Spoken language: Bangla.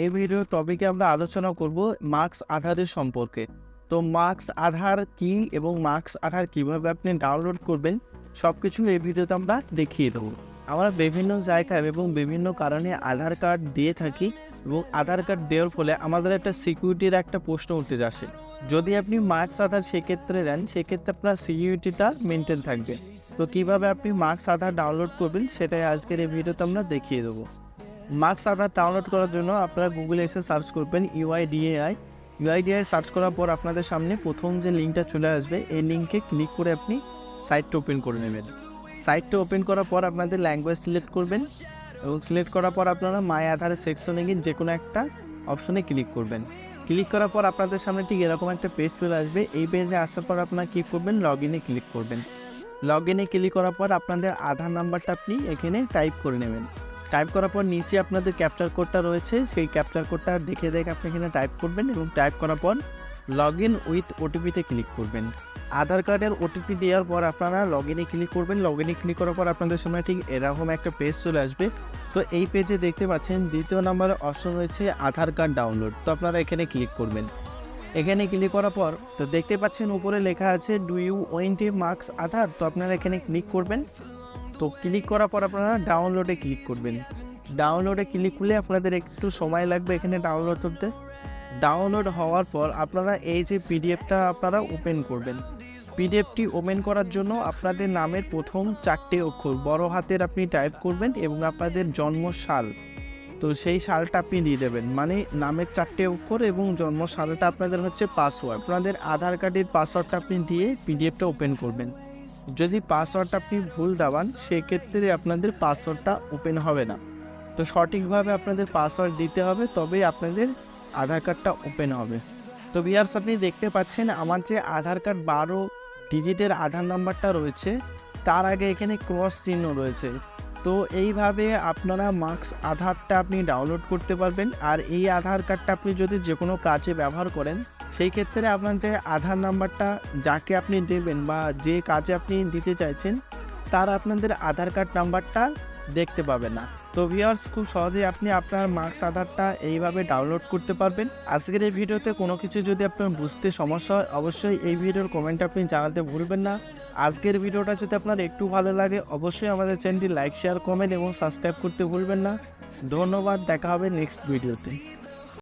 এই ভিডিও টপিকে আমরা আলোচনা করব মার্কস আধারের সম্পর্কে। তো মার্কস আধার কি এবং মার্কস আধার কীভাবে আপনি ডাউনলোড করবেন সব কিছু এই ভিডিওতে আমরা দেখিয়ে দেবো। আমরা বিভিন্ন জায়গায় এবং বিভিন্ন কারণে আধার কার্ড দিয়ে থাকি এবং আধার কার্ড দেওয়ার ফলে আমাদের একটা সিকিউরিটির একটা প্রশ্ন উঠে যাচ্ছে যদি আপনি মার্কস আধার সেক্ষেত্রে দেন, সেক্ষেত্রে আপনার সিকিউরিটিটা মেনটেন থাকবে। তো কীভাবে আপনি মার্কস আধার ডাউনলোড করবেন, সেটাই আজকের এই ভিডিওতে আমরা দেখিয়ে দেবো। মার্কস আধার ডাউনলোড করার জন্য আপনারা গুগলে এসে সার্চ করবেন ইউআইডিএআই ইউআইডিআই সার্চ করার পর আপনাদের সামনে প্রথম যে লিঙ্কটা চলে আসবে, এই লিঙ্কে ক্লিক করে আপনি সাইটটা ওপেন করে নেবেন। সাইটটা ওপেন করার পর আপনাদের ল্যাঙ্গুয়েজ সিলেক্ট করবেন এবং সিলেক্ট করার পর আপনারা মাই আধারের সেকশনে গিয়ে যে কোনো একটা অপশনে ক্লিক করবেন। ক্লিক করার পর আপনাদের সামনে ঠিক এরকম একটা পেজ চলে আসবে। এই পেজে আসার পর আপনারা কী করবেন লগ ইনে ক্লিক করবেন। লগ ইনে ক্লিক করার পর আপনাদের আধার নাম্বারটা আপনি এখানে টাইপ করে নেবেন। টাইপ করার পর নিচে আপনাদের ক্যাপচার কোডটা রয়েছে, সেই ক্যাপচার কোডটা দেখে দেখে আপনি এখানে টাইপ করবেন এবং টাইপ করার পর লগ ইন উইথ ওটিপিতে ক্লিক করবেন। আধার কার্ডের ওটিপি দেওয়ার পর আপনারা লগ ইনে ক্লিক করবেন। লগ ইনে ক্লিক করার পর আপনাদের সামনে ঠিক এরকম একটা পেজ চলে আসবে। তো এই পেজে দেখতে পাচ্ছেন দ্বিতীয় নম্বরে অপশন রয়েছে আধার কার্ড ডাউনলোড তো আপনারা এখানে ক্লিক করবেন। এখানে ক্লিক করার পর তো দেখতে পাচ্ছেন উপরে লেখা আছে do you want marks Aadhaar. তো আপনারা এখানে ক্লিক করবেন। তো ক্লিক করার পর আপনারা ডাউনলোডে ক্লিক করবেন। ডাউনলোডে ক্লিক করলে আপনাদের একটু সময় লাগবে এখানে ডাউনলোড করতে। ডাউনলোড হওয়ার পর আপনারা এই যে পিডিএফটা আপনারা ওপেন করবেন। পিডিএফটি ওপেন করার জন্য আপনাদের নামের প্রথম চারটে অক্ষর, বড় হাতের আপনি টাইপ করবেন এবং আপনাদের জন্ম সাল। তো সেই সালটা আপনি দিয়ে দেবেন। মানে নামের চারটে অক্ষর এবং জন্ম সালটা আপনাদের হচ্ছে পাসওয়ার্ড আপনাদের আধার কার্ডের পাসওয়ার্ডটা আপনি দিয়ে পিডিএফটা ওপেন করবেন। যদি পাসওয়ার্ডটা আপনি ভুল দাবান সেক্ষেত্রে আপনাদের পাসওয়ার্ডটা ওপেন হবে না। তো সঠিকভাবে আপনাদের পাসওয়ার্ড দিতে হবে, তবেই আপনাদের আধার কার্ডটা ওপেন হবে। তো বিয়ার্স আপনি দেখতে পাচ্ছেন আমার যে আধার কার্ড বারো ডিজিটের আধার নাম্বারটা রয়েছে, তার আগে এখানে ক্রস চিহ্ন রয়েছে। তো এইভাবে আপনারা মার্কস আধারটা আপনি ডাউনলোড করতে পারবেন। আর এই আধার কার্ডটা আপনি যদি যে কোনো কাজে ব্যবহার করেন, সেই ক্ষেত্রে আপনার যে আধার নাম্বারটা যাকে আপনি দেবেন বা যে কাজে আপনি দিতে চাইছেন, তার আপনাদের আধার কার্ড নাম্বারটা দেখতে পাবেন না। তো ভিউয়ার্স, খুব সহজেই আপনি আপনার মার্কস আধারটা এইভাবে ডাউনলোড করতে পারবেন। আজকের এই ভিডিওতে কোনো কিছু যদি আপনার বুঝতে সমস্যা হয়, অবশ্যই এই ভিডিওর কমেন্ট আপনি জানাতে ভুলবেন না। আজকের ভিডিওটা যদি আপনার একটু ভালো লাগে, অবশ্যই আমাদের চ্যানেলটি লাইক শেয়ার কমেন্ট এবং সাবস্ক্রাইব করতে ভুলবেন না। ধন্যবাদ, দেখা হবে নেক্সট ভিডিওতে